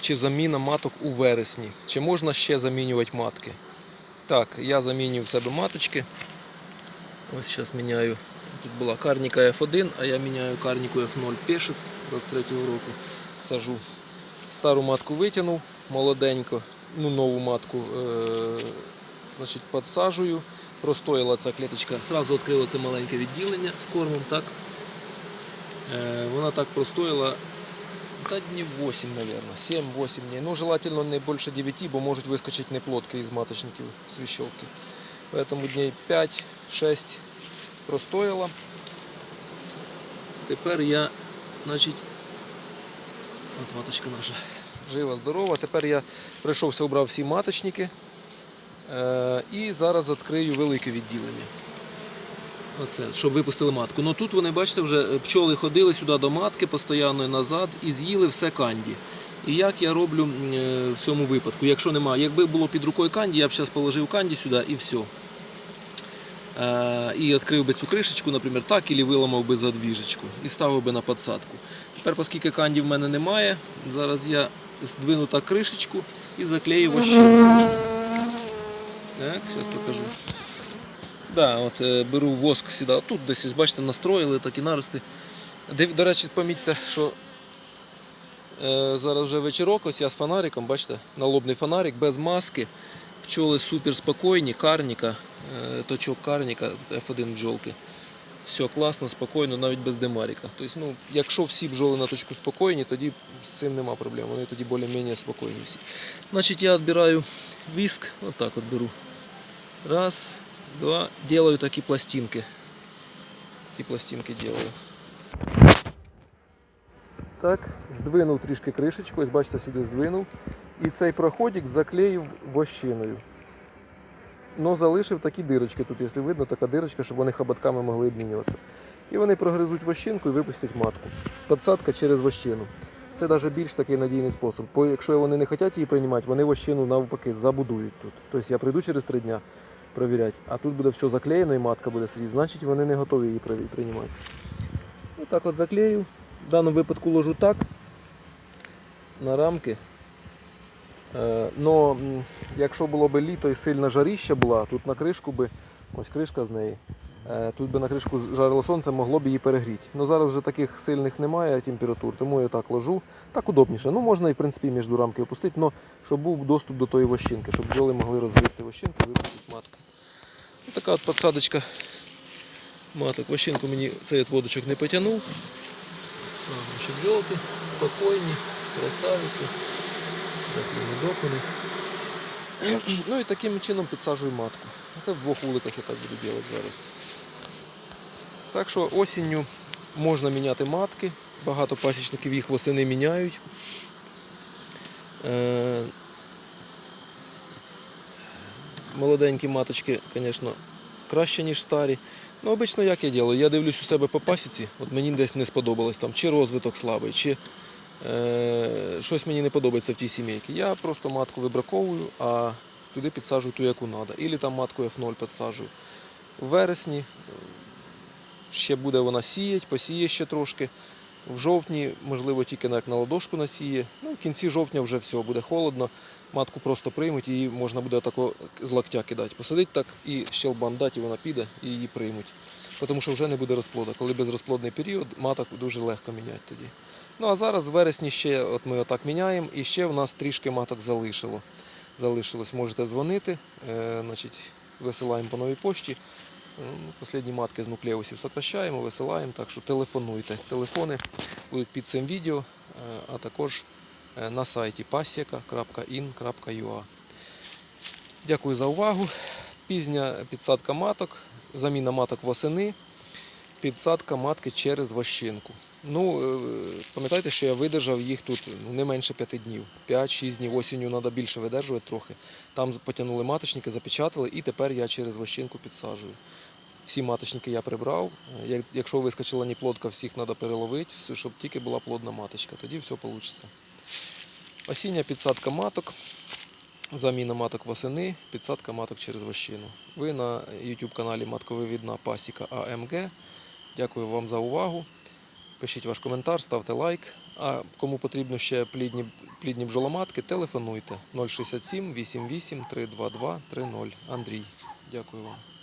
Чи заміна маток у вересні. Чи можна ще замінювати матки? Так, я замінюю в себе маточки. Ось зараз міняю. Тут була карніка F1, а я міняю карніку F0 Пешець 23-го року. Сажу. Стару матку витягнув молоденько, ну нову матку е- значить, підсаджую. Простояла ця клеточка. Зразу відкрила це маленьке відділення з кормом. Е, вона так простояла да дней 8, наверное, 7-8 дней. Ну, желательно не больше 9, бо можуть вискочити неплодки із маточників свіщовки. Поэтому дней 5-6 простояла. Тепер я, значить, от маточка наша жива, здорова. Тепер я прийшовся, обрав всі маточники. Е, і зараз відкрию велике відділення. Оце, щоб випустили матку. Ну тут вони, бачите, вже пчоли ходили сюди до матки постійно назад і з'їли все канді. І як я роблю е, в цьому випадку? Якщо немає, якби було під рукою канді, я б зараз положив канді сюди і все. Е, і відкрив би цю кришечку, наприклад, так, і виламав би задвіжечку і ставив би на підсадку. Тепер, оскільки канді в мене немає, зараз я здвину так кришечку і заклею вощину. Так, зараз покажу. Да, от е, беру воск сюди, тут десь, бачите, настроїли такі нарости. До речі, помітьте, що е, зараз вже вечірок, ось я з фонариком, бачите, налобний фонарик, без маски. Пчоли супер спокійні, карніка, е, точок карніка, F1 бджолки. Все класно, спокійно, навіть без демаріка. Тобто, ну, якщо всі бджоли на точку спокійні, тоді з цим нема проблем. Вони тоді більш-менш спокійні всі. Значить, я відбираю віск, отак от беру. Раз, два. Делаю такие пластинки. Ті пластинки делаю. Так, здвинув трішки кришечку, ось бачите, сюди здвинув. І цей проходик заклеїв вощиною. Ну, залишив такі дирочки тут, якщо видно, така дирочка, щоб вони хоботками могли обмінюватися. І вони прогризуть вощинку і випустять матку. Подсадка через вощину. Це навіть більш такий надійний спосіб. Якщо вони не хочуть її приймати, вони вощину навпаки забудують тут. Тобто я прийду через три дня провіряти, а тут буде все заклеєно і матка буде сидіти, значить вони не готові її при- приймати. Отак от заклею. В даному випадку ложу так на рамки. Е, Но якщо було б літо і сильна жаріща була, тут на кришку би, ось кришка з неї, е, тут би на кришку жарило сонце, могло б її перегріти. Ну зараз вже таких сильних немає температур, тому я так ложу. Так удобніше. Ну можна і в принципі між рамки опустити, але щоб був доступ до тої вощинки, щоб бджоли могли розвести вощинку і випустити матку. Така от підсадочка маток. Вощинку мені цей от водочок не потягнув. А, Ще бджолки спокійні, красавиці. Такі. Ну і таким чином підсаджую матку. Це в двох вуликах я так буду робити зараз. Так що осінню можна міняти матки. Багато пасічників їх восени міняють. Молоденькі маточки, звісно, краще, ніж старі. Ну, обично як я роблю? Я дивлюсь у себе по пасіці, от мені десь не сподобалось там, чи розвиток слабий, чи е, щось мені не подобається в тій сімейці. Я просто матку вибраковую, а туди підсаджую ту, яку треба. Ілі там матку F0 підсаджую. В вересні е, ще буде вона сіять, посіє ще трошки. В жовтні, можливо, тільки як на ладошку насіє. Ну, в кінці жовтня вже все, буде холодно. Матку просто приймуть, її можна буде тако з локтя кидати. Посадить так і щелбан дати, і вона піде і її приймуть. Тому що вже не буде розплоду. Коли безрозплодний період, маток дуже легко міняти тоді. Ну а зараз в вересні ще от ми отак міняємо, і ще в нас трішки маток залишило. Залишилось, можете дзвонити, е, значить, висилаємо по новій пошті. Ну, Послідні матки з нуклеусів сокращаємо, висилаємо, так що телефонуйте. Телефони будуть під цим відео, е, а також е, на сайті pasieka.in.ua. Дякую за увагу. Пізня підсадка маток, заміна маток восени, підсадка матки через вощинку. Ну, е, пам'ятайте, що я видержав їх тут не менше 5 днів. 5-6 днів осінню треба більше видержувати трохи. Там потягнули маточники, запечатали і тепер я через вощинку підсаджую. Всі маточники я прибрав. Якщо вискочила неплодка, всіх треба переловити, щоб тільки була плодна маточка. Тоді все вийде. Осіння підсадка маток, заміна маток восени, підсадка маток через вощину. Ви на YouTube каналі Матковивідна Пасіка АМГ. Дякую вам за увагу. Пишіть ваш коментар, ставте лайк. А кому потрібно ще плідні, плідні бджоломатки, телефонуйте 067 88 322 30. Андрій. Дякую вам.